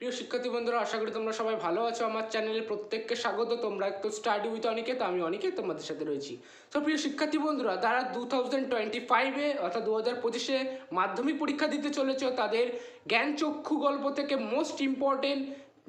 প্রিয় শিক্ষার্থী বন্ধুরা, আশা করি তোমরা সবাই ভালো আছো। আমার চ্যানেলে প্রত্যেককে স্বাগত। তোমরা একটু স্টাডি উইথ তো আমি অনেকে তোমাদের সাথে রয়েছি। তো প্রিয় শিক্ষার্থী বন্ধুরা তারা দু থাউজেন্ড টোয়েন্টি ফাইভে অর্থাৎ দু হাজার পঁচিশে মাধ্যমিক পরীক্ষা দিতে চলেছ, তাদের জ্ঞান চক্ষু গল্প থেকে মোস্ট ইম্পর্টেন্ট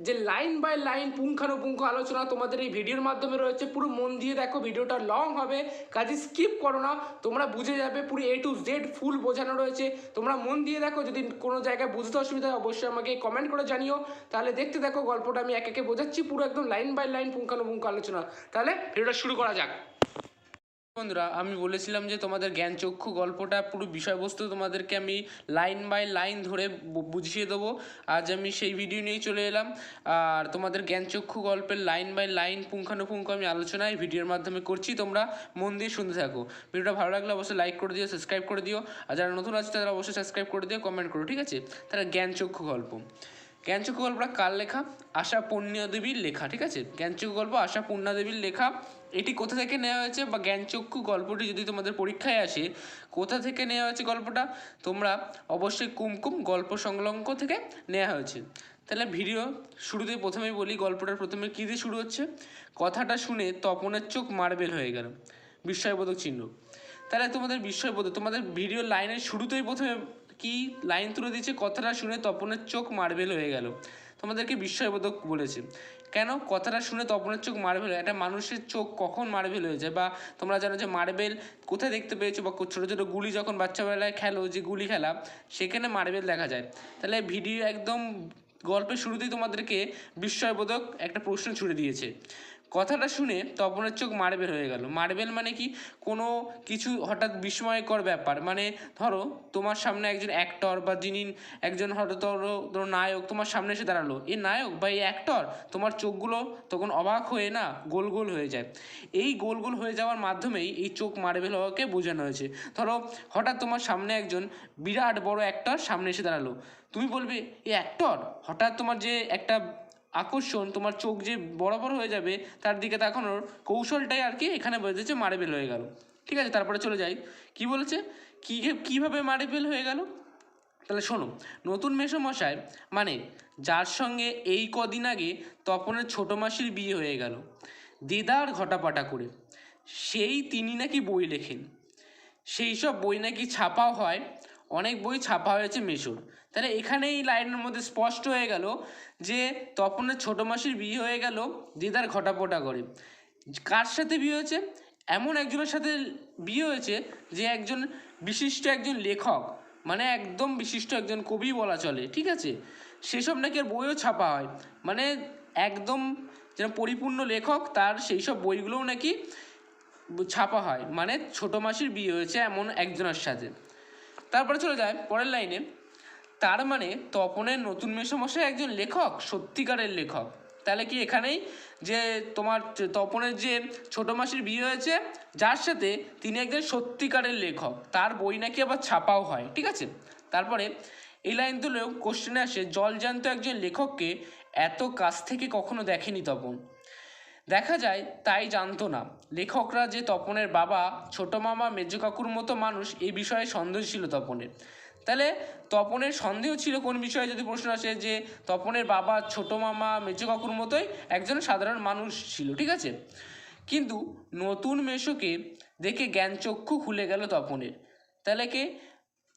যে লাইন বাই লাইন পুঙ্খানুপুঙ্খ আলোচনা তোমাদের এই ভিডিওর মাধ্যমে রয়েছে, পুরো মন দিয়ে দেখো ভিডিওটা লং হবে। কাজে স্কিপ করো না, তোমরা বুঝে যাবে পুরো এ টু জেড ফুল বোঝানো রয়েছে। তোমরা মন দিয়ে দেখো, যদি কোনো জায়গায় বুঝতে অসুবিধা হয়, অবশ্যই আমাকে কমেন্ট করে জানিও। তাহলে দেখতে দেখো গল্পটা আমি এক একে বোঝাচ্ছি, পুরো একদম লাইন বাই লাইন পুঙ্খানুপুঙ্খ আলোচনা। তাহলে ভিডিওটা শুরু করা যাক। বন্ধুরা, আমি বলেছিলাম যে তোমাদের জ্ঞান চক্ষু গল্পটা পুরো বিষয়বস্তু তোমাদেরকে আমি লাইন বাই লাইন ধরে বুঝিয়ে দেবো। আজ আমি সেই ভিডিও নিয়েই চলে এলাম। আর তোমাদের জ্ঞান চক্ষু গল্পের লাইন বাই লাইন পুঙ্খানুপুঙ্খ আমি আলোচনা এই ভিডিওর মাধ্যমে করছি। তোমরা মন দিয়ে শুনতে থাকো। ভিডিওটা ভালো লাগলে অবশ্যই লাইক করে দিও সাবস্ক্রাইব করে দিও। আর যারা নতুন আছে, তারা অবশ্যই সাবস্ক্রাইব করে দিও কমেন্ট করো, ঠিক আছে? তাহলে জ্ঞান চক্ষু গল্প। জ্ঞানচক্ষু গল্পটা কার লেখা? আশা পূর্ণদেবীর লেখা, ঠিক আছে? জ্ঞানচক্ষু গল্প আশা পূর্ণা দেবীর লেখা। এটি কোথা থেকে নেওয়া হয়েছে? বা জ্ঞানচক্ষু গল্পটি যদি তোমাদের পরীক্ষায় আসে, কোথা থেকে নেওয়া হয়েছে গল্পটা? তোমরা অবশ্যই কুমকুম গল্প সংলগ্ন থেকে নেওয়া হয়েছে। তাহলে ভিডিও শুরুতে প্রথমেই বলি, গল্পটার প্রথমে কী দিয়ে শুরু হচ্ছে? কথাটা শুনে তপনের চোখ মার্বেল হয়ে গেল। বিস্ময়বোধক চিহ্ন। তাহলে তোমাদের বিস্ময়বোধক, তোমাদের ভিডিও লাইনের শুরুতেই প্রথমে কি লাইন তুলে দিচ্ছে কথাটা শুনে তপনের চোখ মার্বেল হয়ে গেল। তোমাদেরকে বিস্ময়বোধক বলেছে। কেন? কথাটা শুনে তপনের চোখ মার্বেল একটা মানুষের চোখ কখন মার্বেল হয়ে যায়? বা তোমরা জানো যে মার্বেল কোথায় দেখতে পেয়েছ? বা ছোটো ছোটো গুলি যখন বাচ্চাবেলায় খেলো, যে গুলি খেলা, সেখানে মার্বেল দেখা যায়। তাহলে ভিডিও একদম গল্পের শুরুতেই তোমাদেরকে বিস্ময়বোধক একটা প্রশ্ন ছুড়ে দিয়েছে। কথাটা শুনে তপনের চোখ মার্বেল হয়ে গেল। মার্বেল মানে কি? কোনো কিছু হঠাৎ বিস্ময়কর ব্যাপার। মানে ধরো, তোমার সামনে একজন অ্যাক্টর বা যিনি একজন হঠাৎ ধরো ধরো নায়ক তোমার সামনে এসে দাঁড়াল। এ নায়ক বা এই অ্যাক্টর তোমার চোখগুলো তখন অবাক হয়ে না গোল গোল হয়ে যায়। এই গোল গোল হয়ে যাওয়ার মাধ্যমেই এই চোখ মার্বেল হওয়াকে বোঝানো হয়েছে। ধরো, হঠাৎ তোমার সামনে একজন বিরাট বড় অ্যাক্টর সামনে এসে দাঁড়াল। তুমি বলবে, এ অ্যাক্টর হঠাৎ তোমার যে একটা আকর্ষণ, তোমার চোখ যে বড় হয়ে যাবে, তার দিকে তাকানোর কৌশলটাই আর কি এখানে বেঁধেছে মার্বেল হয়ে গেল। ঠিক আছে? তারপরে চলে যাই। কি বলেছে? কী কীভাবে মার্বেল হয়ে গেল? তাহলে শোনো, নতুন মেসোমশাই মানে যার সঙ্গে এই কদিন আগে তপনের ছোটো মাসির বিয়ে হয়ে গেল, দেদার ঘটাপাটা করে, সেই তিনি নাকি বই লেখেন। সেই সব বই নাকি ছাপাও হয় অনেক বই ছাপা হয়েছে মেশোর। তাহলে এখানে এই লাইনের মধ্যে স্পষ্ট হয়ে গেল যে তপনের ছোটো মাসির বিয়ে হয়ে গেল, দিদার ঘটাপটা করে। কার সাথে বিয়ে হয়েছে? এমন একজনের সাথে বিয়ে হয়েছে যে একজন বিশিষ্ট একজন লেখক মানে একদম বিশিষ্ট একজন কবি বলা চলে, ঠিক আছে? সেসব নাকি আর বইও ছাপা হয়। মানে একদম যেন পরিপূর্ণ লেখক, তার সেই সব বইগুলোও নাকি ছাপা হয়। মানে ছোটো মাসির বিয়ে হয়েছে এমন একজনের সাথে। তারপরে চলে যায় পরের লাইনে। তার মানে তপনের নতুন মেসমশাই একজন লেখক, সত্যিকারের লেখক। তাহলে কি এখানেই যে তোমার তপনের যে ছোটো মাসির বিয়ে হয়েছে, যার সাথে তিনি একজন সত্যিকারের লেখক, তার বই নাকি আবার ছাপাও হয়, ঠিক আছে? তারপরে এই লাইন তুলেও কোশ্চেনে আসে জলজান্ত একজন লেখককে এত কাছ থেকে কখনো দেখেনি তপন? দেখা যায় তাই জানতো না। লেখকরা যে তপনের বাবা, ছোট মামা, মেজ কাকুর মতো মানুষ এই বিষয়ে সন্দেহ ছিল তপনের। তাহলে তপনের সন্দেহ ছিল কোন বিষয়ে, যদি প্রশ্ন আসে যে তপনের বাবা, ছোট মামা, মেজ কাকুর মতোই একজন সাধারণ মানুষ ছিল, ঠিক আছে? কিন্তু নতুন মেশোকে দেখে জ্ঞানচক্ষু খুলে গেল তপনের। তাহলে কে?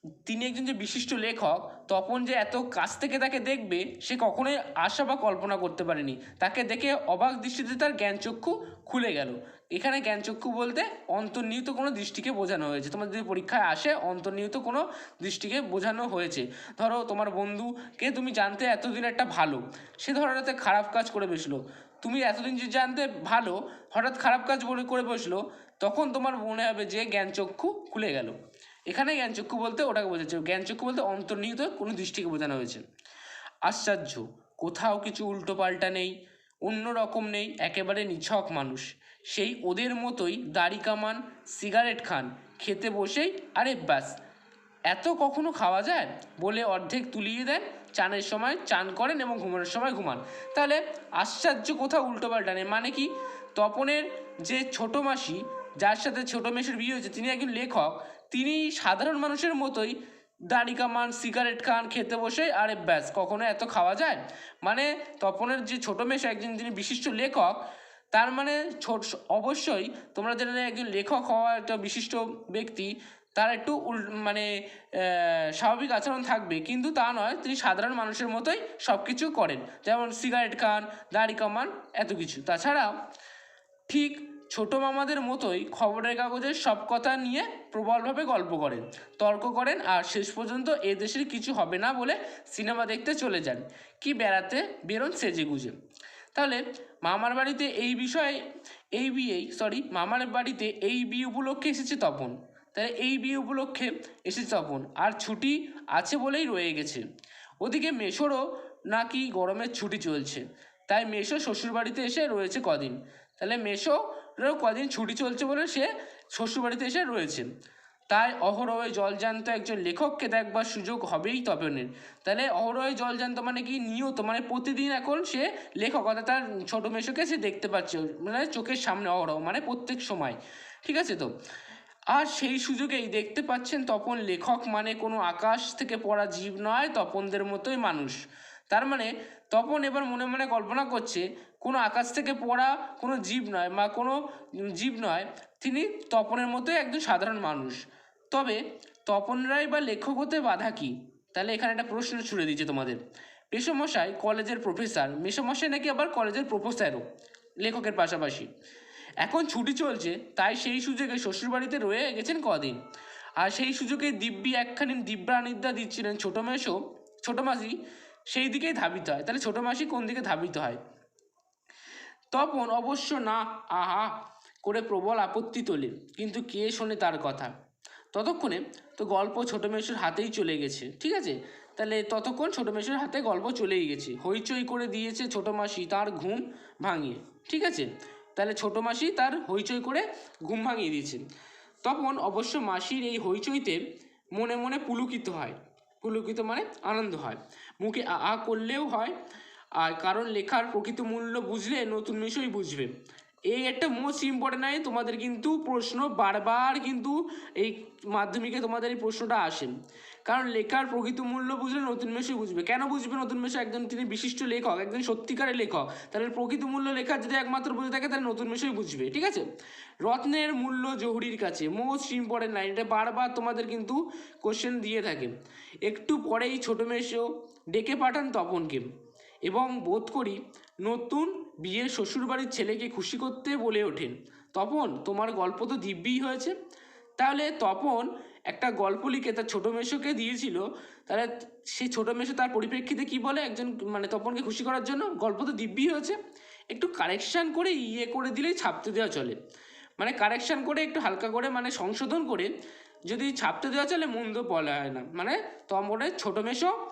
তিনি একজন যে বিশিষ্ট লেখক, তপন যে এত কাছ থেকে তাকে দেখবে, সে কখনোই আশা বা কল্পনা করতে পারেনি। তাকে দেখে অবাক দৃষ্টিতে তার জ্ঞানচক্ষু খুলে গেল। এখানে জ্ঞানচক্ষু বলতে অন্তর্নিহিত কোনো দৃষ্টিকে বোঝানো হয়েছে। তোমার যদি পরীক্ষায় আসে, অন্তর্নিহিত কোনো দৃষ্টিকে বোঝানো হয়েছে। ধরো, তোমার বন্ধুকে তুমি জানতে এতদিন একটা ভালো, সে ধরো একটা খারাপ কাজ করে বসল। তুমি এতদিন যে জানতে ভালো, হঠাৎ খারাপ কাজ করে বসল, তখন তোমার মনে হবে যে জ্ঞানচক্ষু খুলে গেল। এখানে জ্ঞানচক্ষু বলতে ওটাকে বোঝাচ্ছে। জ্ঞানচক্ষু বলতে অন্তর্নিহিত কোনো দৃষ্টিকে বোঝানো হয়েছে। আশ্চর্য, কোথাও কিছু উল্টো পাল্টা নেই, অন্য রকম নেই, একেবারে নিছক মানুষ। সেই ওদের মতোই দাড়ি কামান, সিগারেট খান, খেতে বসেই, আরে ব্যাস। এত কখনো খাওয়া যায়? বলে অর্ধেক তুলিয়ে দেন, চানের সময় চান করেন এবং ঘুমানোর সময় ঘুমান। তাহলে আশ্চর্য কোথাও উল্টোপাল্টা নেই। মানে কি? তপনের যে ছোট মাসি, যার সাথে ছোট মেসের বিয়ে হয়েছে, তিনি একজন লেখক তিনি সাধারণ মানুষের মতোই দাড়ি কামান সিগারেট খান, খেতে বসে, আরে ব্যাস, কখনো এত খাওয়া যায়? মানে তপনের যে ছোটো মেশো একজন যিনি বিশিষ্ট লেখক, তার মানে ছোট, অবশ্যই তোমরা জানেন একজন লেখক হওয়া একটা বিশিষ্ট ব্যক্তি, তার একটু উল মানে স্বাভাবিক আচরণ থাকবে। কিন্তু তা নয়, তিনি সাধারণ মানুষের মতোই সব কিছু করেন। যেমন সিগারেট খান, দাড়ি কামান, এত কিছু। তাছাড়া ঠিক ছোট মামাদের মতোই খবরের কাগজের সব কথা নিয়ে প্রবলভাবে গল্প করেন, তর্ক করেন আর শেষ পর্যন্ত এ দেশের কিছু হবে না বলে সিনেমা দেখতে চলে যান। কি বেড়াতে বেরোন সেজে গুজে। তাহলে মামার বাড়িতে এই বিষয়ে, এই বিয়েই সরি মামার বাড়িতে এই বিয়ে উপলক্ষে এসেছে তপন। তাহলে এই বিয়ে উপলক্ষে এসেছে তপন। আর ছুটি আছে বলেই রয়ে গেছে। ওদিকে মেশোরও নাকি গরমের ছুটি চলছে। তাই মেশো শ্বশুরবাড়িতে এসে রয়েছে কদিন। তাহলে মেশোরও কদিন ছুটি চলছে বলে সে শ্বশুরবাড়িতে এসে রয়েছে। তাই অহরহে জলজান্ত একজন লেখককে দেখবার সুযোগ হবেই তপনের। তাহলে অহরহে জলজান্ত মানে কি? নিয়ত। মানে প্রতিদিন এখন সে লেখক অর্থাৎ তার ছোটো মেশোকে সে দেখতে পাচ্ছে মানে চোখের সামনে অহরহ মানে প্রত্যেক সময়। ঠিক আছে তো? আর সেই সুযোগেই দেখতে পাচ্ছেন তপন লেখক মানে কোনো আকাশ থেকে পড়া জীব নয়, তপনদের মতোই মানুষ। তার মানে তপন এবার মনে মনে কল্পনা করছে কোনো আকাশ থেকে পড়া কোনো জীব নয় বা কোনো জীব নয়, তিনি তপনের মতোই একজন সাধারণ মানুষ। তবে তপন রায় বা লেখক হতে বাধা কী? তাহলে এখানে একটা প্রশ্ন ছুড়ে দিচ্ছে তোমাদের। পেশমশাই কলেজের প্রফেসর মেশমশাই নাকি আবার কলেজের প্রফেসরও? লেখকের পাশাপাশি। এখন ছুটি চলছে, তাই সেই সুযোগে শ্বশুরবাড়িতে রয়ে গেছেন কদিন। আর সেই সুযোগে দিব্যি একখানি দিব্যানিদ্যা দিচ্ছিলেন ছোটো মেশো ছোটো মাসি, সেই দিকেই ধাবিত হয়। তাহলে ছোটো মাসি কোন দিকে ধাবিত হয়? তপন অবশ্য না, আহা, করে প্রবল আপত্তি তোলে। কিন্তু কে শোনে তার কথা? ততক্ষণে তো গল্প ছোটো মেশোর হাতেই চলে গেছে, ঠিক আছে? তাহলে ততক্ষণ ছোটো মেশোর হাতে গল্প চলেই গেছে। হইচই করে দিয়েছে ছোটো মাসি তার ঘুম ভাঙিয়ে, ঠিক আছে? তাহলে ছোটো মাসি তার হইচই করে ঘুম ভাঙিয়ে দিয়েছে। তখন অবশ্য মাসির এই হইচইতে মনে মনে পুলকিত হয়। পুলকিত মানে আনন্দ হয়। মুখে আ করলেও হয় আর কারণ লেখার প্রকৃত মূল্য বুঝলে নতুন বিষয় বুঝবে। এই একটা মোস্ট ইম্পর্টেন্ট নাই তোমাদের কিন্তু প্রশ্ন বারবার কিন্তু এই মাধ্যমিকে তোমাদের এই প্রশ্নটা আসে। কারণ লেখার প্রকৃত মূল্য বুঝলে নতুন মেশই বুঝবে। কেন বুঝবে নতুন মেশো একজন তিনি বিশিষ্ট লেখক, একজন সত্যিকারের লেখক। তাহলে প্রকৃত মূল্য লেখার যদি একমাত্র বুঝে থাকে, তাহলে নতুন মেশই বুঝবে, ঠিক আছে? রত্নের মূল্য জহুরির কাছে মোস্ট ইম্পর্টেন্ট লাইন এটা বারবার তোমাদের কিন্তু কোশ্চেন দিয়ে থাকে। একটু পরেই ছোটো মেশো ডেকে পাঠান তপনকে। এবং বোধ করি নতুন বিয়ের শ্বশুরবাড়ির ছেলেকে খুশি করতে বলে ওঠেন। তপন, তোমার গল্প তো দিব্যি হয়েছে। তাহলে তপন একটা গল্প লিখে তার ছোটো মেশোকে দিয়েছিল। তাহলে সেই ছোটো মেশো তার পরিপ্রেক্ষিতে কি বলে? একজন মানে তপনকে খুশি করার জন্য গল্প তো দিব্যি হয়েছে। একটু কারেকশান করে ইয়ে করে দিলেই ছাপতে দেওয়া চলে। মানে কারেকশান করে একটু হালকা করে মানে সংশোধন করে যদি ছাপতে দেওয়া চলে মন্দ বলা হয় না। মানে তপনের ছোটো মেশো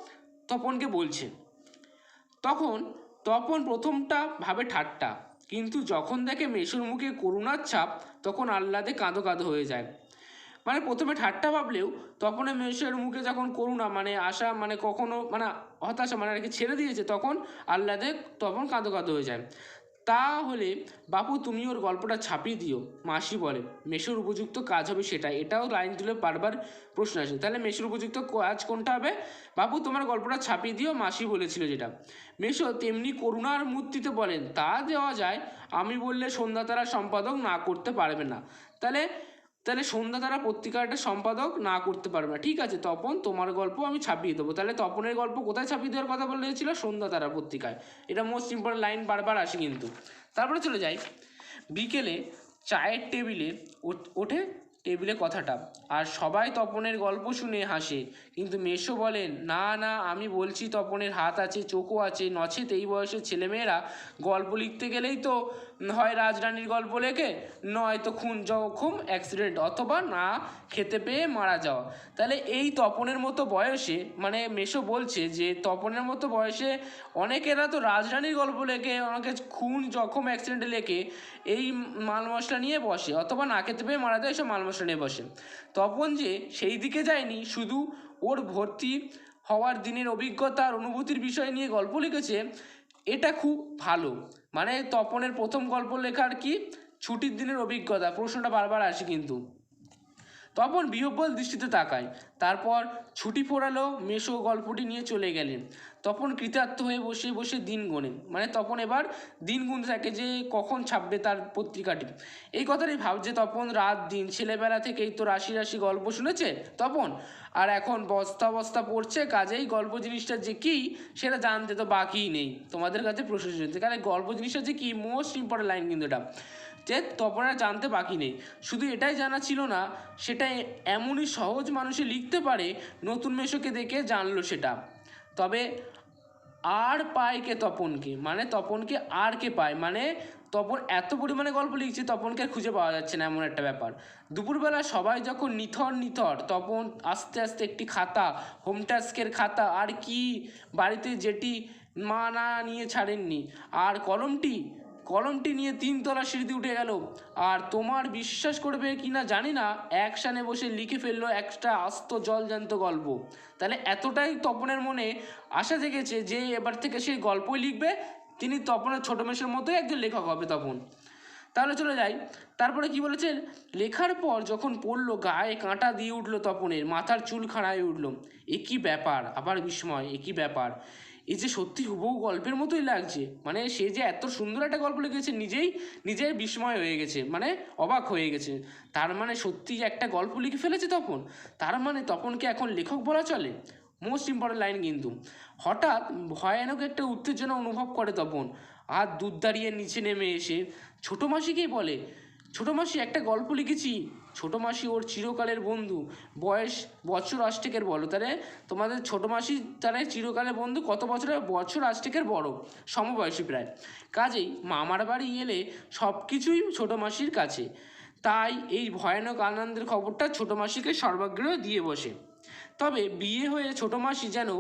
তপনকে বলছে। তখন, তপন প্রথমটা ভাবে ঠাট্টা। কিন্তু যখন দেখে মেশুর মুখে করুণার ছাপ, তখন আহ্লাদে কাঁদো কাঁদো হয়ে যায়। মানে প্রথমে ঠাট্টা ভাবলেও তপনের মেশুর মুখে যখন করুণা মানে আশা মানে কখনো মানে হতাশা মানে আর কি ছেড়ে দিয়েছে, তখন আহ্লাদে তপন কাঁদো কাঁদো হয়ে যায়। তাহলে, বাপু, তুমি ওর গল্পটা ছাপিয়ে দিও। মাসি বলে। মেশোর উপযুক্ত কাজ হবে সেটা। এটাও লাইন তুলে বারবার প্রশ্ন আসে। তাহলে মেশোর উপযুক্ত কাজ কোনটা হবে? বাপু, তোমার গল্পটা ছাপিয়ে দিও। মাসি বলেছিল যেটা। মেশো তেমনি করুণার মূর্তিতে বলেন, তা দেওয়া যায়। আমি বললে সন্ধ্যা তারা সম্পাদক না করতে পারবে না। তাহলে তাহলে সন্ধ্যা তারা পত্রিকাটা সম্পাদক না করতে পারবে না। ঠিক আছে, তপন, তোমার গল্প আমি ছাপিয়ে দেবো। তাহলে তপনের গল্প কোথায় ছাপিয়ে দেওয়ার কথা বলে বলেছিল সন্ধ্যা তারা পত্রিকায়। এটা মোস্ট ইম্পর্টেন্ট লাইন বারবার আসে কিন্তু। তারপরে চলে যাই। বিকেলে চায়ের টেবিলে ওঠে টেবিলে কথাটা। আর সবাই তপনের গল্প শুনে হাসে। কিন্তু মেশো বলেন না না, আমি বলছি তপনের হাত আছে, চোখও আছে, নচেত এই বয়সের ছেলেমেয়েরা গল্প লিখতে গেলেই তো হয় রাজরানীর গল্প লেখে, নয় তো খুন জখম অ্যাক্সিডেন্ট অথবা না খেতে পেয়ে মারা যাওয়া। তাহলে এই তপনের মতো বয়সে মানে মেশো বলছে যে তপনের মতো বয়সে অনেকেরা তো রাজরানীর গল্প লেখে, অনেকে খুন জখম অ্যাক্সিডেন্টে লেখে, এই মাল মশলা নিয়ে বসে, অথবা না খেতে পেয়ে মারা যায়, এসব মাল মশলা নিয়ে বসে। তপন যে সেই দিকে যায়নি, শুধু ওর ভর্তি হওয়ার দিনের অভিজ্ঞতা আর অনুভূতির বিষয় নিয়ে গল্প লিখেছে, এটা খুব ভালো। মানে তপনের প্রথম গল্প লেখার কি? ছুটির দিনের অভিজ্ঞতা। প্রশ্নটা বারবার আসে কিন্তু। তপন বিহব্বল দৃষ্টিতে তাকায়। তারপর ছুটি পড়ালো মেশো গল্পটি নিয়ে চলে গেলেন। তপন কৃতার্থ হয়ে বসে বসে দিন গোনেন মানে তপন এবার দিন গুনতে থাকে যে কখন ছাপবে তার পত্রিকাটি। এই কথাটাই ভাবছে তপন, রাত, দিন, ছেলেবেলা থেকেই তো রাশি রাশি গল্প শুনেছে তপন। আর এখন বস্তা বস্তা পড়ছে, কাজেই গল্প জিনিসটা যে কী সেটা জানতে তো বাকিই নেই। তোমাদের কাছে প্রশ্ন শুনছে কারণ গল্প জিনিসটা যে কী মোস্ট ইম্পর্টেন্ট লাইন কিন্তু এটা। যে তখন আর জানতে বাকি নেই। শুধু এটাই জানা ছিল না, সেটা এমনই সহজ মানুষে লিখতে পারে, নতুন মেশোকে দেখে জানলো সেটা। তবে আর পায় কে তপনকে? মানে তপনকে আর কে পায়? মানে তপন এত পরিমাণে গল্প লিখছে, তপনকে খুঁজে পাওয়া যাচ্ছে না, এমন একটা ব্যাপার। দুপুরবেলা সবাই যখন নিথর নিথর, তপন আস্তে আস্তে একটি খাতা, হোম টাস্কের খাতা, আর কি বাড়িতে যেটি মা না নিয়ে ছাড়েননি, আর কলমটি কলমটি নিয়ে তিনতলা সিঁড়িতে উঠে গেল। আর তোমার বিশ্বাস করবে কি না জানি না একসানে বসে লিখে ফেলল একটা আস্ত জলজান্ত গল্প। তাহলে এতটাই তপনের মনে আশা জেগেছে যে এবার থেকে সেই গল্পই লিখবে, তিনি তপনের ছোটো মেশের মতোই একজন লেখক হবে তপন। তাহলে চলে যাই। তারপরে কি বলেছে লেখার পর যখন পড়ল, গায়ে কাঁটা দিয়ে উঠল তপনের, মাথার চুল খাড়ায় উঠল। এ কি ব্যাপার? আবার বিস্ময়, এ কি ব্যাপার? এই যে সত্যি হুবহু গল্পের মতোই লাগছে। মানে সে যে এত সুন্দর একটা গল্প লিখেছে নিজেই নিজেই বিস্ময় হয়ে গেছে মানে অবাক হয়ে গেছে। তার মানে সত্যি একটা গল্প লিখে ফেলেছে তখন তার মানে তপনকে এখন লেখক বলা চলে? মোস্ট ইম্পর্টেন্ট লাইন কিন্তু। হঠাৎ ভয়ানক একটা উত্তেজনা অনুভব করে তপন। আর দুধ দাঁড়িয়ে নিচে নেমে এসে, ছোটো মাসিকেই বলে ছোটো মাসি একটা গল্প লিখেছি। ছোটো মাসি ওর চিরকালের বন্ধু। বয়স বছর আষ্টেকের বলো তাহলে তোমাদের ছোটো মাসি তাহলে চিরকালের বন্ধু কত বছরের বছর আষ্টেকের বড়। সমবয়সী প্রায়। কাজেই মামার বাড়ি এলে সব কিছুই ছোটো মাসির কাছে। তাই এই ভয়ানক আনন্দের খবরটা ছোটো মাসিকে সর্বাগ্রহ দিয়ে বসে। তবে বিয়ে হয়ে ছোটো মাসি যেন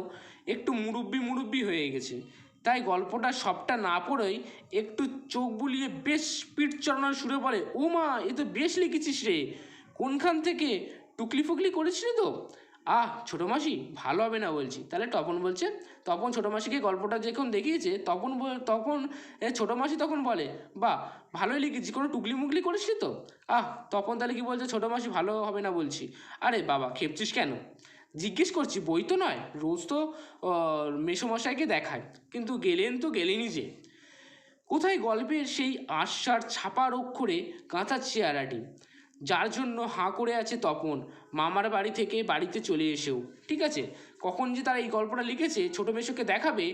একটু মুরব্বি মুরব্বি হয়ে গেছে। তাই গল্পটা সবটা না পড়েই একটু চোখ বুলিয়ে বেশ পিঠ চড়ানোর শুরু বলে, ও মা, এ তো বেশ লিখেছিস রে। কোনখান থেকে? টুকলি ফুকলি করেছিলি তো? আহ, ছোটো মাসি, ভালো হবে না বলছি। তাহলে তপন বলছে, তপন, ছোটো মাসিকে গল্পটা যখন দেখিয়েছে, তখন বল- তখন ছোটো মাসি তখন বলে বা ভালোই লিখেছি কোনো টুকলি মুকলি করেছিলি তো? আহ, তপন তাহলে কি বলছে, ছোটো মাসি ভালো হবে না বলছি। আরে বাবা, খেপছিস কেন? জিজ্ঞেস করছি, বই তো নয়, রোজ তো মেসোমশাইকে দেখায়, কিন্তু গেলেন তো গেলেনই যে। কোথায় গল্পের সেই আশ্বার ছাপার অক্ষরে কাঁথা চেয়ারাটি যার জন্য হাঁ করে আছে তপন, মামার বাড়ি থেকে বাড়িতে চলে এসেও। ঠিক আছে, কখন যে তারা এই গল্পটা লিখেছে, ছোটো মেশোকে দেখাবে,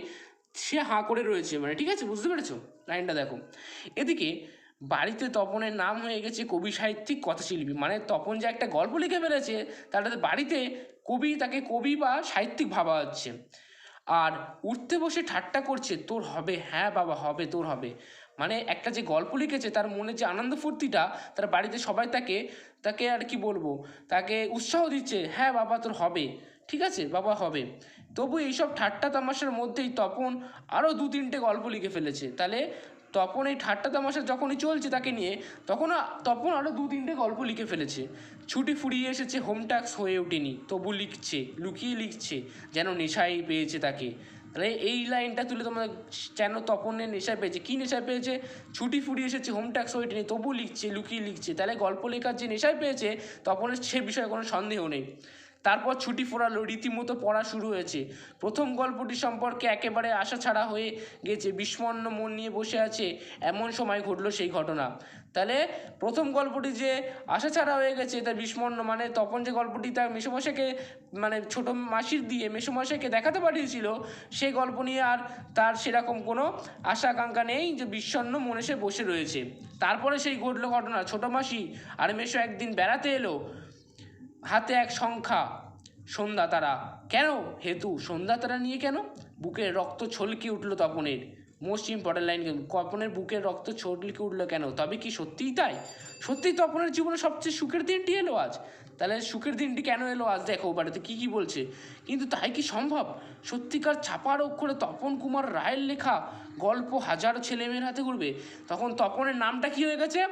সে হাঁ করে রয়েছে মানে ঠিক আছে, বুঝতে পেরেছ? লাইনটা দেখো। এদিকে, বাড়িতে তপনের নাম হয়ে গেছে কবি সাহিত্যিক কথাশিল্পী মানে তপন যে একটা গল্প লিখে ফেলেছে তাহলে বাড়িতে কবি, তাকে কবি বা সাহিত্যিক ভাবা হচ্ছে। আর উঠতে বসে ঠাট্টা করছে, তোর হবে হ্যাঁ বাবা, হবে, তোর হবে। মানে একটা যে গল্প লিখেছে, তার মনে যে আনন্দ ফুর্তিটা, তার বাড়িতে সবাই তাকে তাকে আর কি বলব? তাকে উৎসাহ দিচ্ছে হ্যাঁ বাবা, তোর হবে। ঠিক আছে? বাবা, হবে। তবু এইসব ঠাট্টা তামাশার মধ্যেই তপন আরও দু তিনটে গল্প লিখে ফেলেছে। তাহলে তপন এই ঠাট্টা তামাশা যখনই চলছে তাকে নিয়ে, তখন তপন আরও দু তিনটে গল্প লিখে ফেলেছে। ছুটি ফুরিয়ে এসেছে হোম ট্যাক্স হয়ে ওঠেনি, তবু লিখছে, লুকিয়ে লিখছে, যেন নেশাই পেয়েছে তাকে। তাহলে এই লাইনটা তুলে তোমার যেন তপনের নেশায় পেয়েছে? কী নেশায় পেয়েছে? ছুটি ফুরিয়ে এসেছে হোম ট্যাক্স হয়ে ওঠেনি, তবু লিখছে, লুকিয়ে লিখছে। তাহলে গল্প লেখার যে নেশায় পেয়েছে, তপনের সে বিষয়ে কোনো সন্দেহ নেই। তারপর ছুটি ফোরালো, রীতিমতো পড়া শুরু হয়েছে। প্রথম গল্পটি সম্পর্কে একেবারে আশা ছাড়া হয়ে গেছে বিস্মন্ন মন নিয়ে বসে আছে এমন সময় ঘটলো সেই ঘটনা। তাহলে প্রথম গল্পটি যে আশা ছাড়া হয়ে গেছে, তার বিস্মন্ন মানে তখন যে গল্পটি তার মেসোমশাইকে মানে ছোটো মাসির দিয়ে মেসোমশাইকে দেখাতে পাঠিয়েছিল সেই গল্প নিয়ে আর তার সেরকম কোনো আশা আকাঙ্ক্ষা নেই যে বিষণ্ণ মনে সে বসে রয়েছে। তারপরে সেই ঘটলো ঘটনা, ছোটো মাসি আর মেসো একদিন বেড়াতে এলো। হাতে এক সংখ্যা সন্ধ্যা তারা। কেন? হেতু, সন্ধ্যা তারা নিয়ে কেন? বুকের রক্ত ছলকে উঠল তপনের। মোস্ট ইম্পর্টেন্ট লাইন তপনের বুকের রক্ত ছলকে উঠল কেন? তবে কি সত্যিই তাই? সত্যিই তপনের জীবনে সবচেয়ে সুখের দিনটি এলো আজ? তাহলে সুখের দিনটি কেন এলো আজ? দেখো বাড়িতে কী কী বলছে? কিন্তু তাই কি সম্ভব? সত্যিকার ছাপার অক্ষরে তপন কুমার রায়ের লেখা গল্প হাজারো ছেলেমেয়ের হাতে ঘুরবে। তখন তপনের নামটা কি হয়ে গেছে?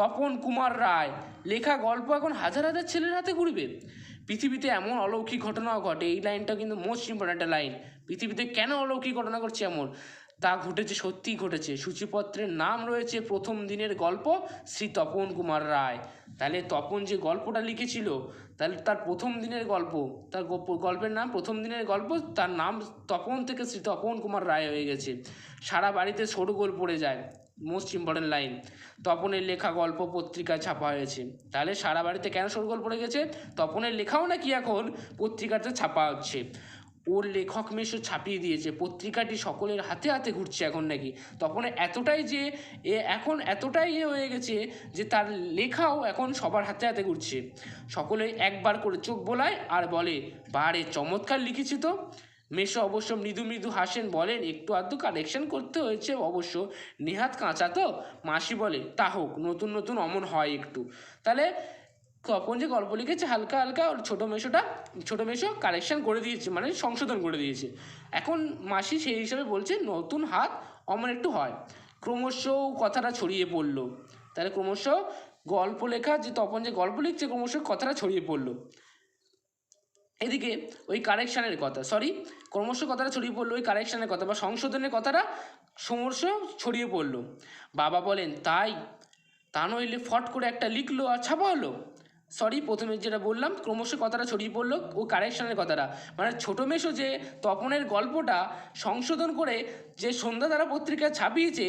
তপন কুমার রায়। লেখা গল্প এখন হাজার হাজার ছেলের হাতে ঘুরবে। পৃথিবীতে এমন অলৌকিক ঘটনাও ঘটে। এই লাইনটা কিন্তু মোস্ট ইম্পর্ট্যান্ট লাইন পৃথিবীতে কেন অলৌকিক ঘটনা ঘটছে এমন? তা ঘটেছে, সত্যিই ঘটেছে। সূচিপত্রের নাম রয়েছে প্রথম দিনের গল্প শ্রী তপন কুমার রায়। তাহলে তপন যে গল্পটা লিখেছিল, তাহলে তার প্রথম দিনের গল্প, তার গল্পের নাম প্রথম দিনের গল্প, তার নাম তপন থেকে শ্রী তপন কুমার রায় হয়ে গেছে। সারা বাড়িতে শোরগোল পড়ে যায়। মোস্ট ইম্পর্টেন্ট লাইন তপনের লেখা গল্প পত্রিকায় ছাপা হয়েছে। তাহলে সারা বাড়িতে কেন শোরগোল পড়ে গেছে? তপনের লেখাও নাকি এখন পত্রিকাতে ছাপা হচ্ছে। ওর লেখক মেশো ছাপিয়ে দিয়েছে। পত্রিকাটি সকলের হাতে হাতে ঘুরছে এখন নাকি। তখন এতটাই যে এ এখন এতটাই এ হয়ে গেছে যে তার লেখাও এখন সবার হাতে হাতে ঘুরছে। সকলে একবার করে চোখ বোলায় আর বলে, বারে, চমৎকার লিখেছি তো। মেশো অবশ্য মৃদু মৃদু হাসেন বলেন, একটু আধটু কারেকশন করতে হয়েছে অবশ্য। নেহাত কাঁচা তো? মাসি বলে তা হোক, নতুন নতুন অমন হয় একটু। তাহলে তপন যে গল্প লিখেছে, হালকা হালকা ওর ছোটো মেশোটা ছোটো মেশো কারেকশন করে দিয়েছে মানে সংশোধন করে দিয়েছে। এখন মাসি সেই হিসাবে বলছে, নতুন হাত অমন একটু হয়। ক্রমশ কথাটা ছড়িয়ে পড়ল। তাহলে ক্রমশ গল্প লেখা যে তপন যে গল্প লিখছে, ক্রমশ কথাটা ছড়িয়ে পড়ল। এদিকে ওই কারেকশানের কথা সরি ক্রমশ কথাটা ছড়িয়ে পড়ল, ওই কারেকশানের কথা বা সংশোধনের কথাটা ক্রমশ ছড়িয়ে পড়ল। বাবা বলেন, তাই, তা নইলে ফট করে একটা লিখলো আর ছাপা হলো সরি প্রথমে যেটা বললাম, ক্রমশ কথাটা ছড়িয়ে পড়ল, ও কারেকশানের কথাটা। মানে ছোটো মেশো যে তপনের গল্পটা সংশোধন করে যে সন্ধ্যাধারা পত্রিকায় ছাপিয়েছে,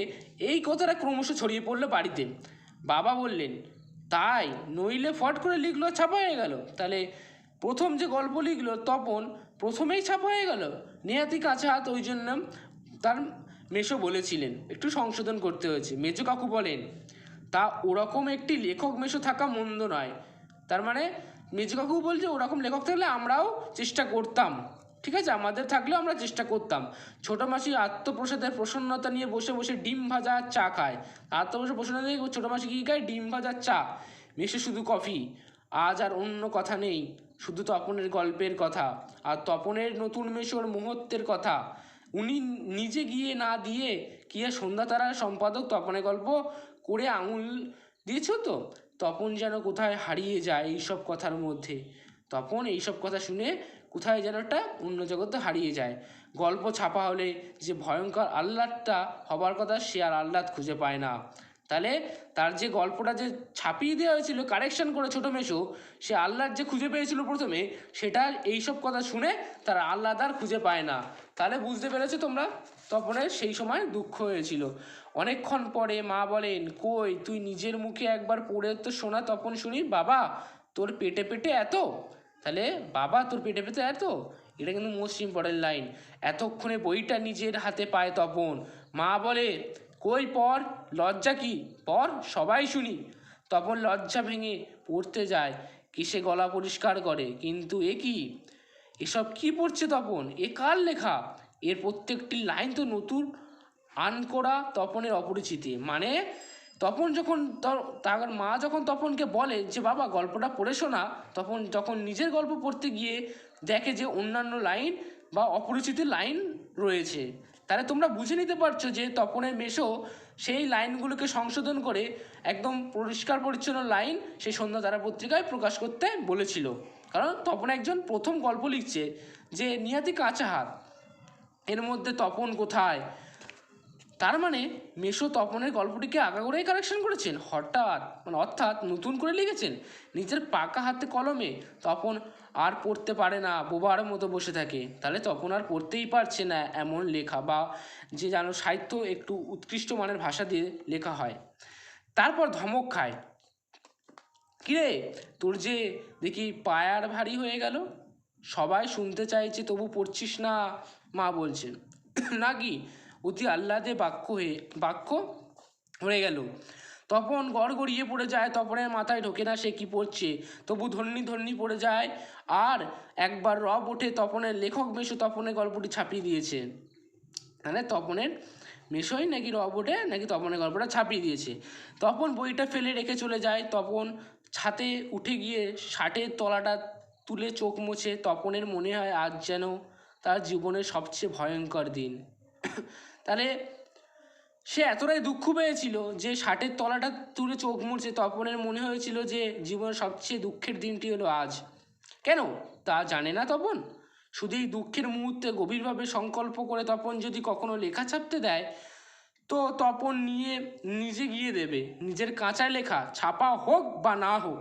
এই কথাটা ক্রমশ ছড়িয়ে পড়ল বাড়িতে। বাবা বললেন, তাই, নইলে ফট করে লিখলো ছাপা হয়ে গেল। তাহলে প্রথম যে গল্প লিখলো তপন প্রথমেই ছাপা হয়ে গেল। নেহাতি কাছে হাত, ওই জন্য তার মেশো বলেছিলেন, একটু সংশোধন করতে হয়েছে। মেজো কাকু বলেন, তা ওরকম একটি লেখক মেশো থাকা মন্দ নয়। তার মানে মেজো কাকু বলছে, ওরকম লেখক থাকলে আমরাও চেষ্টা করতাম। ঠিক আছে, আমাদের থাকলেও আমরা চেষ্টা করতাম। ছোটো মাসি আত্মপ্রসাদের প্রসন্নতা নিয়ে বসে বসে ডিম ভাজা আর চা খায়। আত্মপ্রসাদ প্রসন্নতা নিয়ে ছোটো মাসি কী খায়? ডিম ভাজা চা। মেশে শুধু কফি। আজ আর অন্য কথা নেই। শুধু তপনের গল্পের কথা, আর তপনের নতুন মেশোর মুহূর্তের কথা। উনি নিজে গিয়ে না দিয়ে কি সন্ধ্যা তারা সম্পাদক তপনের গল্প করে আঙুল দিয়েছ তো? তপন যেন কোথায় হারিয়ে যায় এইসব কথার মধ্যে। তপন এইসব কথা শুনে কোথায় যেন একটা অন্য জগতে হারিয়ে যায়। গল্প ছাপা হলে যে ভয়ঙ্কর আহ্লাদটা হবার কথা সে আর আহ্লাদ খুঁজে পায় না। তাহলে তার যে গল্পটা যে ছাপিয়ে দেওয়া হয়েছিল কারেকশন করে ছোটো মেশো, সে আহ্লাদ যে খুঁজে পেয়েছিল প্রথমে, সেটা এইসব কথা শুনে তার আহ্লাদ আর খুঁজে পায় না। তাহলে বুঝতে পেরেছ তোমরা? তপনের সেই সময় দুঃখ হয়েছিল। অনেকক্ষণ পরে মা বলেন, কই, তুই নিজের মুখে একবার পড়ে তো শোনা তপন শুনি। বাবা, তোর পেটে পেটে এত? তাহলে বাবা, তোর পেটে পেটে এত? এটা কিন্তু মোস্ট ইম্পর্টেন্ট লাইন এতক্ষণে বইটা নিজের হাতে পায় তপন। মা বলে কই পর? লজ্জা কি? পর সবাই শুনি। তপন লজ্জা ভেঙে পড়তে যায়, কিসে গলা পরিষ্কার করে। কিন্তু এ কি? এসব কি পড়ছে তপন? এ কার লেখা? এর প্রত্যেকটি লাইন তো নতুন আন করা তপনের অপরিচিতি। মানে তপন যখন তার মা যখন তপনকে বলে যে, বাবা, গল্পটা পড়ে শোনা। তখন যখন নিজের গল্প পড়তে গিয়ে দেখে যে, অন্যান্য লাইন বা অপরিচিত লাইন রয়েছে। তাহলে তোমরা বুঝে নিতে পারছ যে তপনের মেশো সেই লাইনগুলোকে সংশোধন করে একদম পরিষ্কার পরিচ্ছন্ন লাইন সেই সন্ধ্যা তারা পত্রিকায় প্রকাশ করতে বলেছিল। কারণ তপন একজন প্রথম গল্প লিখছে যে, নিহাতি কাঁচা হাত, এর মধ্যে তপন কোথায়? তার মানে মেশো তপনের গল্পটিকে আগাগোড়াই কারেকশন করেছেন? হঠাৎ মানে অর্থাৎ নতুন করে লিখেছেন? নিজের পাকা হাতে কলমে তপন আর পড়তে পারে না, বোবার মতো বসে থাকে। তাহলে তপন আর পড়তেই পারছে না এমন লেখা বা যে যেন সাহিত্য একটু উৎকৃষ্ট মানের ভাষা দিয়ে লেখা হয়। তারপর ধমক খায়। কিরে, তোর যে দেখি পায়ার ভারী হয়ে গেল? সবাই শুনতে চাইছে তবু পড়ছিস না মা বলছেন। নাকি অতি আহ্লাদে বাক্য হয়ে বাক্য হয়ে গেল। তপন গড় গড়িয়ে পড়ে যায়, তপনের মাথায় ঢোকে না সে কি পড়ছে। তবু ধন্যি ধন্যি পড়ে যায়। আর একবার রব ওঠে তপনের লেখক মেশো তপনের গল্পটি ছাপিয়ে দিয়েছে। মানে তপনের মেশোই নাকি রব ওঠে, নাকি তপনের গল্পটা ছাপিয়ে দিয়েছে। তপন বইটা ফেলে রেখে চলে যায়। তপন ছাতে উঠে গিয়ে শার্টের তলাটা তুলে চোখ মুছে। তপনের মনে হয় আজ যেন তার জীবনের সবচেয়ে ভয়ঙ্কর দিন। তাহলে সে এতটাই দুঃখ পেয়েছিল যে শার্টের তলাটা তুলে চোখ মুড়ছে। তপনের মনে হয়েছিল যে জীবনের সবচেয়ে দুঃখের দিনটি হলো আজ। কেন? তা জানে না তপন? শুধু এই দুঃখের মুহূর্তে গভীরভাবে সংকল্প করে তপন যদি কখনো লেখা ছাপতে দেয়, তো তপন নিয়ে নিজে গিয়ে দেবে। নিজের কাঁচা লেখা, ছাপা হোক বা না হোক।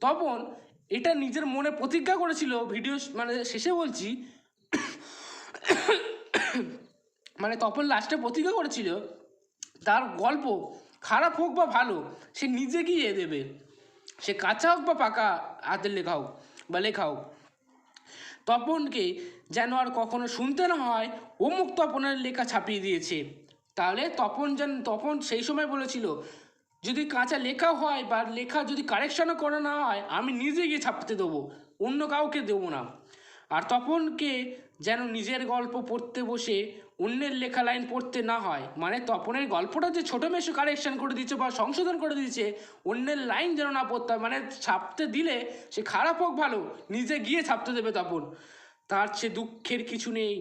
তপন এটা নিজের মনে প্রতিজ্ঞা করেছিল। ভিডিও মানে শেষে বলছি মানে তপন লাস্টে প্রতিজ্ঞা করেছিল, তার গল্প খারাপ হোক বা ভালো, সে নিজে গিয়ে দেবে। সে কাঁচা হোক বা পাকা হাতের লেখা হোক বা লেখা হোক তপনকে যেন আর কখনো শুনতে না হয়, অমুক তপনের লেখা ছাপিয়ে দিয়েছে। তাহলে তপন যেন, তপন সেই সময় বলেছিল, যদি কাঁচা লেখা হয় বা লেখা যদি কারেকশনও করা না হয়, আমি নিজে গিয়ে ছাপতে দেবো, অন্য কাউকে দেবো না। আর তপনকে যেন নিজের গল্প পড়তে বসে অন্যের লেখা লাইন পড়তে না হয়। মানে তপনের গল্পটা যে ছোটো মেশো কারেকশন করে দিচ্ছে বা সংশোধন করে দিচ্ছে অন্যের লাইন যেন না পড়তে হয় মানে ছাপতে দিলে সে খারাপ হোক ভালো, নিজে গিয়ে ছাপতে দেবে তপন। তার চেয়ে দুঃখের কিছু নেই,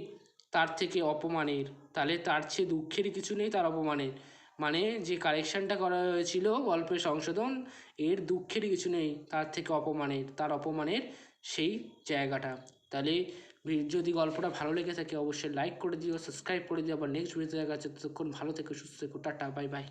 তার থেকে অপমানের। তাহলে তার চেয়ে দুঃখের কিছু নেই, তার অপমানের। মানে যে কারেকশানটা করা হয়েছিল গল্পের সংশোধন, এর দুঃখের কিছু নেই, তার থেকে অপমানের, তার অপমানের সেই জায়গাটা। তাহলে যদি গল্পটা ভালো লেগে থাকে, অবশ্যই লাইক করে দিও সাবস্ক্রাইব করে দিও। আবার নেক্সট ভিডিও দেখা যাচ্ছে ততক্ষণ ভালো থেকে, সুস্থ থেকো, টাটা বাই বাই